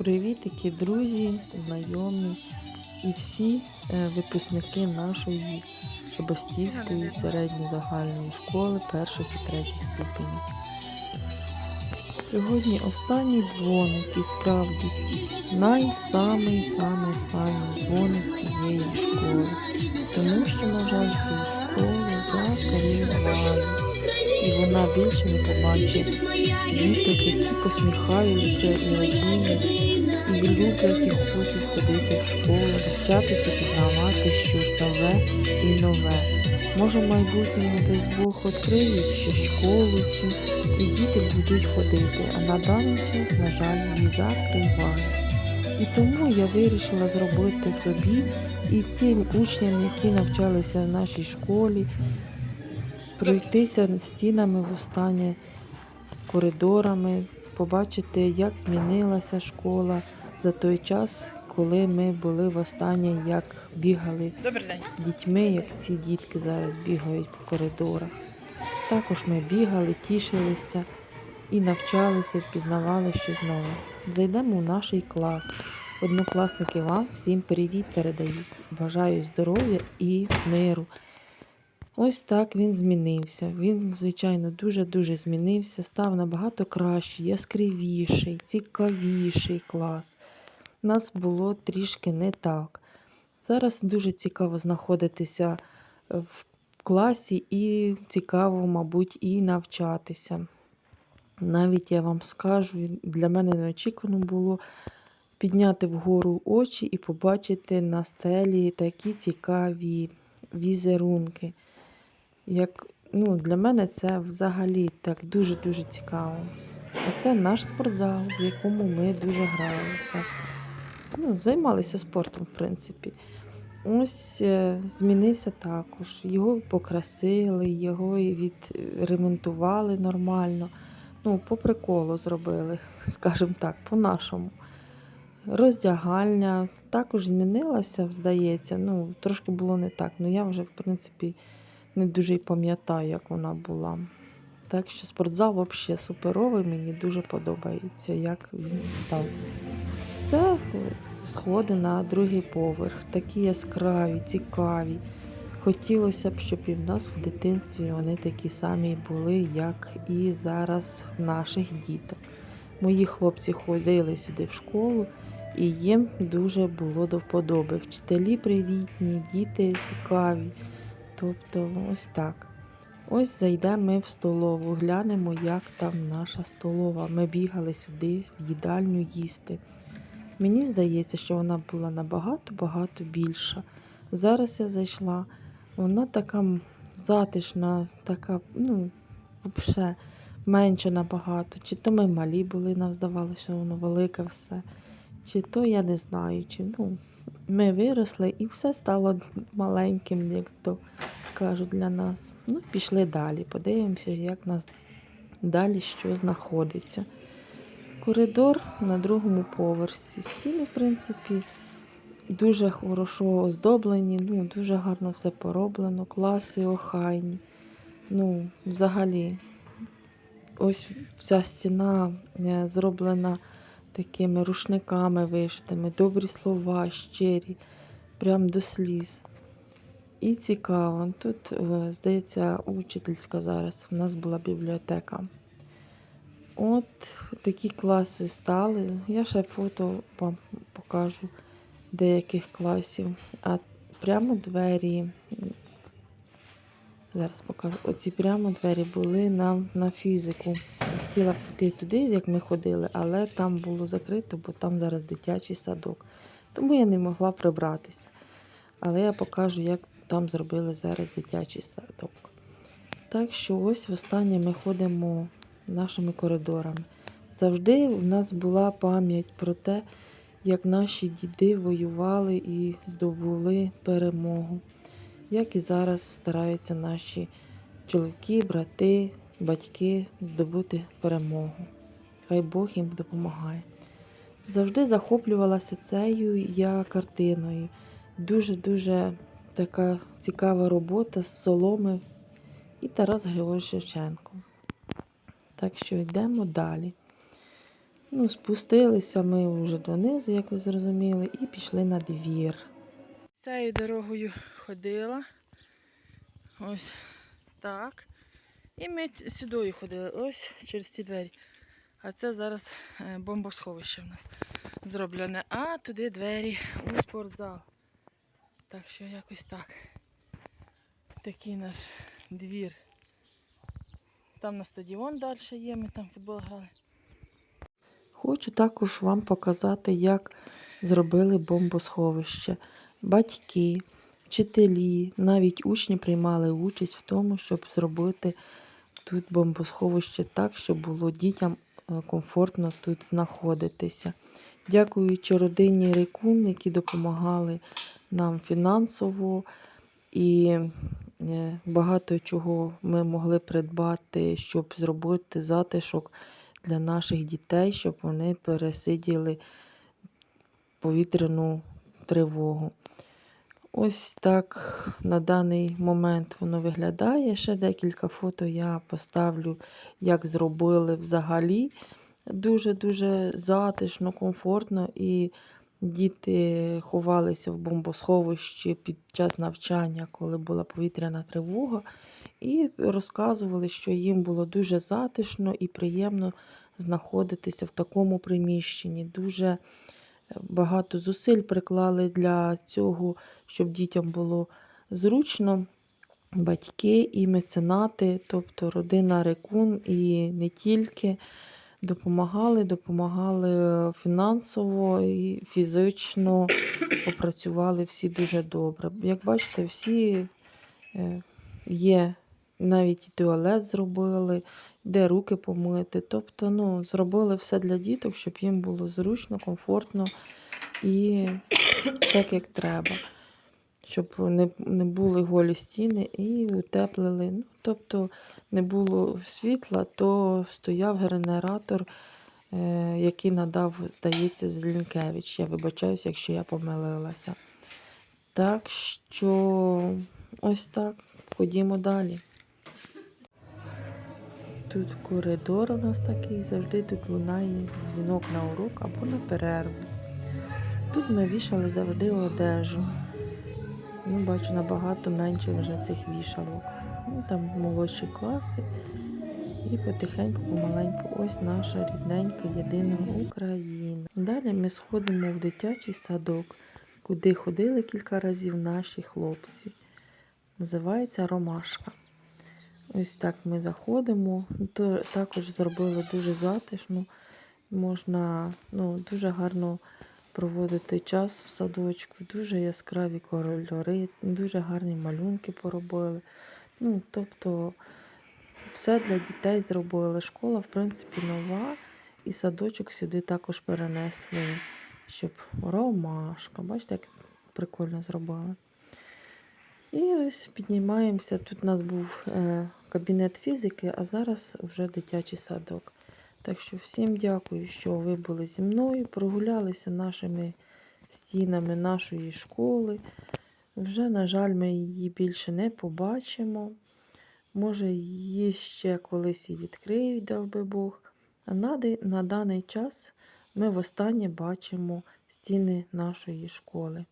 Привітики, друзі, знайомі і всі е, випускники нашої Шабастівської середньо-загальної школи перших і третіх ступенів. Сьогодні останній дзвоник і справді найсамий самий останній дзвоник цієї школи. Тому що, більше не побачить діток, які посміхаються і радіють, і люблять і хочуть ходити в школу, навчатися, пізнавати щось нове і нове. Може, в майбутньому десь Бог відкриє ще школу цю, і діти будуть ходити, а на даний час, на жаль, її закривають. І тому я вирішила зробити собі і тим учням, які навчалися в нашій школі, пройтися стінами в останнє коридорами, побачити, як змінилася школа за той час, коли ми були в останнє, як бігали дітьми, як ці дітки зараз бігають по коридорах. Також ми бігали, тішилися і навчалися, і впізнавали щось нове. Зайдемо у наш клас. Однокласники вам всім привіт передаю. Бажаю здоров'я і миру. Ось так він змінився. Він, звичайно, дуже-дуже змінився, став набагато кращий, яскравіший, цікавіший клас. Нас було трішки не так. Зараз дуже цікаво знаходитися в класі і цікаво, мабуть, і навчатися. Навіть я вам скажу, для мене неочікувано було підняти вгору очі і побачити на стелі такі цікаві візерунки. Як, ну, для мене це взагалі так дуже-дуже цікаво. А це наш спортзал, в якому ми дуже гралися. Ну, займалися спортом, в принципі. Ось е, змінився також. Його покрасили, його відремонтували нормально. Ну, по приколу зробили, скажімо так, по-нашому. Роздягальня також змінилася, здається. Ну, трошки було не так. Ну я вже, в принципі, не дуже й пам'ятаю, як вона була. Так що спортзал взагалі суперовий, мені дуже подобається, як він став. Це сходи на другий поверх, такі яскраві, цікаві. Хотілося б, щоб і в нас в дитинстві вони такі самі були, як і зараз в наших діток. Мої хлопці ходили сюди в школу, і їм дуже було до вподоби. Вчителі привітні, діти цікаві. Тобто, ось так. Ось зайдемо ми в столову, глянемо, як там наша столова. Ми бігали сюди, в їдальню їсти. Мені здається, що вона була набагато-багато більша. Зараз я зайшла, вона така затишна, така, ну, взагалі, менша набагато. Чи то ми малі були, нам здавалося, що воно велике все. Чи то я не знаю, чи ну, ми виросли і все стало маленьким, як то кажуть для нас. Ну, пішли далі, подивимося, як нас далі що знаходиться. Коридор на другому поверсі. Стіни, в принципі, дуже хорошо оздоблені, ну, дуже гарно все пороблено, класи охайні. Ну, взагалі, ось вся стіна е, зроблена такими рушниками вишитими, добрі слова, щирі, прям до сліз. І цікаво. Тут, е, здається, учительська зараз. У нас була бібліотека. От такі класи стали. Я ще фото вам покажу деяких класів. А прямо двері. Зараз покажу. Оці прямо двері були нам на фізику. Хотіла піти туди, як ми ходили, але там було закрито, бо там зараз дитячий садок. Тому я не могла прибратися. Але я покажу, як там зробили зараз дитячий садок. Так що ось востаннє ми ходимо нашими коридорами. Завжди в нас була пам'ять про те, як наші діди воювали і здобули перемогу. Як і зараз стараються наші чоловіки, брати, батьки здобути перемогу. Хай Бог їм допомагає. Завжди захоплювалася цією я картиною. Дуже-дуже така цікава робота з соломи і Тарас Григорович Шевченко. Так що йдемо далі. Ну, спустилися ми вже донизу, як ви зрозуміли, і пішли на двір. Цією дорогою ходила. Ось так. І ми сюди ходили, ось через ці двері. А це зараз е, бомбосховище в нас зроблене. А туди двері у спортзал. Так що якось так. Такий наш двір. Там на стадіон далі є, ми там футбол грали. Хочу також вам показати, як зробили бомбосховище. Батьки, вчителі, навіть учні приймали участь в тому, щоб зробити тут бомбосховище так, щоб було дітям е, комфортно тут знаходитися. Дякуючи родині Рейкун, які допомагали нам фінансово і е, багато чого ми могли придбати, щоб зробити затишок для наших дітей, щоб вони пересиділи повітряну тривогу. Ось так на даний момент воно виглядає. Ще декілька фото я поставлю, як зробили взагалі. Дуже-дуже затишно, комфортно. І діти ховалися в бомбосховищі під час навчання, коли була повітряна тривога. І розказували, що їм було дуже затишно і приємно знаходитися в такому приміщенні. Дуже багато зусиль приклали для цього, щоб дітям було зручно. Батьки і меценати, тобто родина Рекун і не тільки допомагали, допомагали фінансово і фізично попрацювали всі дуже добре. Як бачите, всі е, є, навіть і туалет зробили, де руки помити. Тобто, ну, зробили все для діток, щоб їм було зручно, комфортно і так, як треба. Щоб не, не були голі стіни і утеплили. Ну, тобто не було світла, то стояв генератор, е, який надав, здається, Зеленкевич. Я вибачаюся, якщо я помилилася. Так що ось так. Ходімо далі. Тут коридор у нас такий, завжди тут лунає дзвінок на урок або на перерву. Тут ми вішали завжди одежу. Ну, бачу, набагато менше вже цих вішалок. Ну, там молодші класи. І потихеньку, помаленьку, ось наша рідненька єдина Україна. Далі ми сходимо в дитячий садок, куди ходили кілька разів наші хлопці. Називається Ромашка. Ось так ми заходимо. Також зробили дуже затишно. Можна ну, дуже гарно проводити час в садочку, дуже яскраві кольори, дуже гарні малюнки поробили. Ну, тобто все для дітей зробили. Школа, в принципі, нова, і садочок сюди також перенесли, щоб ромашка. Бачите, як прикольно зробили. І ось піднімаємося. Тут у нас був е, кабінет фізики, а зараз вже дитячий садок. Так що всім дякую, що ви були зі мною, прогулялися нашими стінами нашої школи. Вже, на жаль, ми її більше не побачимо. Може, її ще колись і відкриють, дав би Бог. А на, на даний час ми востаннє бачимо стіни нашої школи.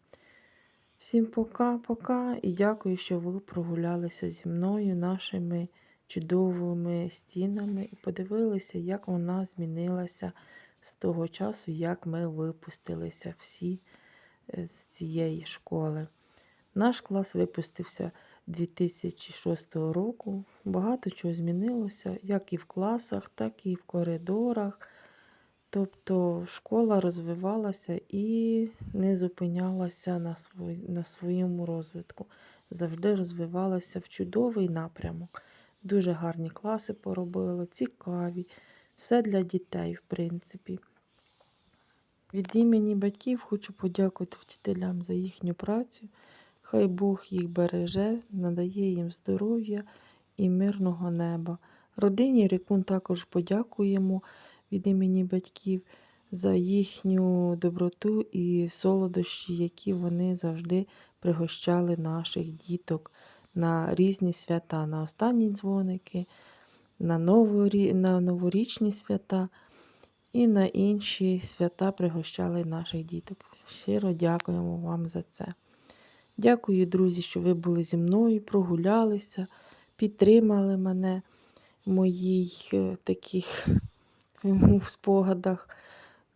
Всім пока-пока і дякую, що ви прогулялися зі мною нашими чудовими стінами і подивилися, як вона змінилася з того часу, як ми випустилися всі е, з цієї школи. Наш клас випустився 2006 року. Багато чого змінилося, як і в класах, так і в коридорах. Тобто школа розвивалася і не зупинялася на, свої, на своєму розвитку. Завжди розвивалася в чудовий напрямок. Дуже гарні класи поробили, цікаві. Все для дітей, в принципі. Від імені батьків хочу подякувати вчителям за їхню працю. Хай Бог їх береже, надає їм здоров'я і мирного неба. Родині Рікун також подякуємо від імені батьків за їхню доброту і солодощі, які вони завжди пригощали наших діток на різні свята, на останні дзвоники, на, новорі... на новорічні свята. і на інші свята пригощали наших діток. Щиро дякуємо вам за це. Дякую, друзі, що ви були зі мною, прогулялися, підтримали мене в моїх е, таких ну, спогадах.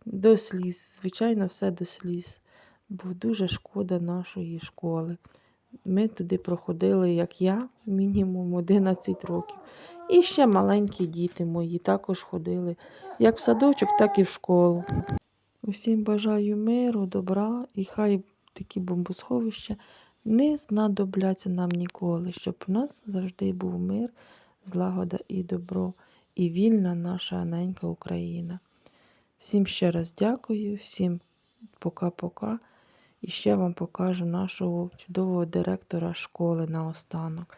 До сліз, звичайно, все до сліз. Бо дуже шкода нашої школи. Ми туди проходили, як я, мінімум 11 років. І ще маленькі діти мої також ходили як в садочок, так і в школу. Усім бажаю миру, добра і хай такі бомбосховища не знадобляться нам ніколи, щоб у нас завжди був мир, злагода і добро, і вільна наша ненька Україна. Всім ще раз дякую, всім пока-пока. І ще вам покажу нашого чудового директора школи наостанок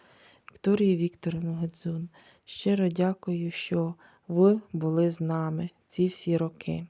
Вікторії Вікторовну Гедзун. Щиро дякую, що ви були з нами ці всі роки.